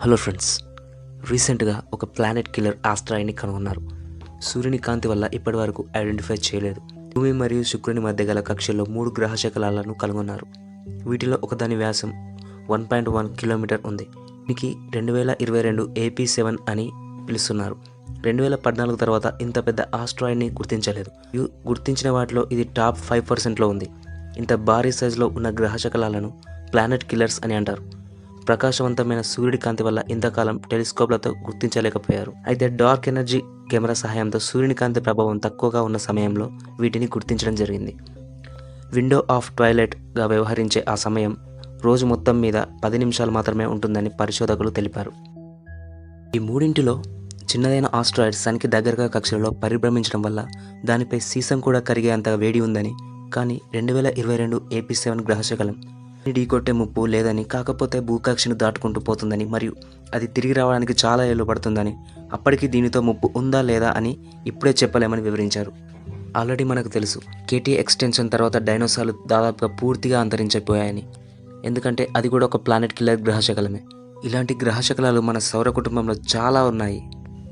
Hello friends రీసెంట్గా ఒక planet killer ఆస్ట్రాయిడ్ని కనుగొన్నారు. సూర్యుని కాంతి వల్ల ఇప్పటి వరకు ఐడెంటిఫై చేయలేదు. భూమి మరియు శుక్రుని మధ్య గల కక్షల్లో మూడు గ్రహ శకలాలను కనుగొన్నారు. వీటిలో ఒకదాని వ్యాసం వన్ పాయింట్ వన్ కిలోమీటర్ ఉంది. దీనికి రెండు వేల ఇరవై రెండు ఏపీ సెవెన్ అని పిలుస్తున్నారు. రెండు వేల పద్నాలుగు తర్వాత ఇంత పెద్ద ఆస్ట్రాయిడ్ని గుర్తించలేదు. గుర్తించిన వాటిలో ఇది టాప్ ఫైవ్ పర్సెంట్లో ఉంది. ఇంత భారీ సైజులో ఉన్న గ్రహ శకలాలను ప్లానెట్ కిల్లర్స్ అని అంటారు. ప్రకాశవంతమైన సూర్యుడి కాంతి వల్ల ఇంతకాలం టెలిస్కోప్లతో గుర్తించలేకపోయారు. అయితే డార్క్ ఎనర్జీ కెమెరా సహాయంతో సూర్యుని కాంతి ప్రభావం తక్కువగా ఉన్న సమయంలో వీటిని గుర్తించడం జరిగింది. విండో ఆఫ్ టాయిలెట్గా వ్యవహరించే ఆ సమయం రోజు మొత్తం మీద పది నిమిషాలు మాత్రమే ఉంటుందని పరిశోధకులు తెలిపారు. ఈ మూడింటిలో చిన్నదైన ఆస్ట్రాయిడ్ సన్కి దగ్గరగా కక్షలలో పరిభ్రమించడం వల్ల దానిపై సీసం కూడా కరిగేంత వేడి ఉందని కానీ రెండు వేల ఇరవై రెండు ఏపీ సెవెన్ గ్రహశకలం ఢీకొట్టే ముప్పు లేదని కాకపోతే భూకక్షను దాటుకుంటూ పోతుందని మరియు అది తిరిగి రావడానికి చాలా ఏళ్ళు పడుతుందని అప్పటికి దీనితో ముప్పు ఉందా లేదా అని ఇప్పుడే చెప్పలేమని వివరించారు. ఆల్రెడీ మనకు తెలుసు కేటీ ఎక్స్టెన్షన్ తర్వాత డైనోసార్లు దాదాపుగా పూర్తిగా అంతరించిపోయాయని. ఎందుకంటే అది కూడా ఒక ప్లానెట్ కిల్లర్ గ్రహశకలమే. ఇలాంటి గ్రహశకలాలు మన సౌర కుటుంబంలో చాలా ఉన్నాయి.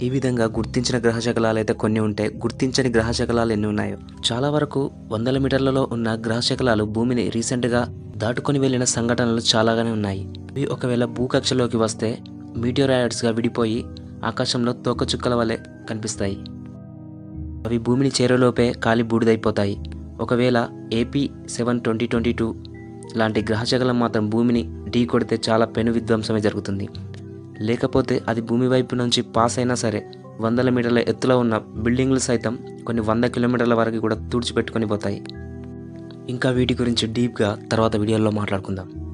ఈ విధంగా గుర్తించిన గ్రహశకలాలు అయితే కొన్ని ఉంటే గుర్తించని గ్రహశకలాలు ఎన్ని ఉన్నాయో. చాలా వరకు వందల మీటర్లలో ఉన్న గ్రహశకలాలు భూమిని రీసెంట్గా దాటుకొని వెళ్ళిన సంఘటనలు చాలాగానే ఉన్నాయి. ఇవి ఒకవేళ భూకక్షలోకి వస్తే మీటియోరాయిడ్స్గా విడిపోయి ఆకాశంలో తోకచుక్కల వలె కనిపిస్తాయి. అవి భూమిని చేరేలోపే కాలి బూడిదైపోతాయి. ఒకవేళ AP seven twenty twenty two లాంటి గ్రహచగలం మాత్రం భూమిని ఢీ కొడితే చాలా పెను విధ్వంసమే జరుగుతుంది. లేకపోతే అది భూమి వైపు నుంచి పాస్ అయినా సరే వందల మీటర్ల ఎత్తులో ఉన్న బిల్డింగ్లు సైతం కొన్ని వంద కిలోమీటర్ల వరకు కూడా తుడిచిపెట్టుకొని పోతాయి. ఇంకా వీటి గురించి డీప్గా తర్వాత వీడియోలో మాట్లాడుకుందాం.